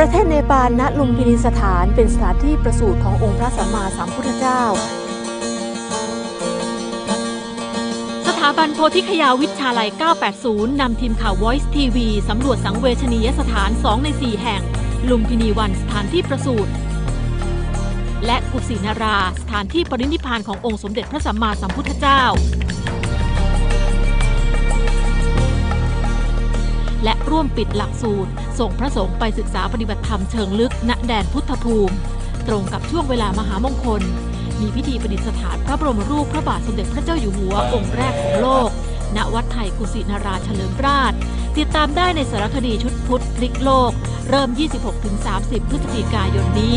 ประเทศเนปาลณลุมพินีสถานเป็นสถานที่ประสูติขององค์พระสัมมาสัมพุทธเจ้า สถาบันโพธิคยาวิชาลัย 980 นำทีมข่าว Voice TV สำรวจสังเวชนียสถาน 2 ใน 4 แห่ง ลุมพินีวันสถานที่ประสูติและกุสินารา สถานที่ปรินิพพานขององค์สมเด็จพระสัมมาสัมพุทธเจ้า ร่วมปิดหลักสูตร ส่งพระสงฆ์ไปศึกษาปฏิบัติธรรมเชิงลึก ณ แดนพุทธภูมิ ตรงกับช่วงเวลามหามงคล มีพิธีประดิษฐานพระบรมรูปพระบาทสมเด็จพระเจ้าอยู่หัวองค์แรกของโลก ณ วัดไทยกุสินาราเฉลิมราช ติดตามได้ในสารคดีชุดพุทธพลิกโลก เริ่ม 26-30 พฤศจิกายนนี้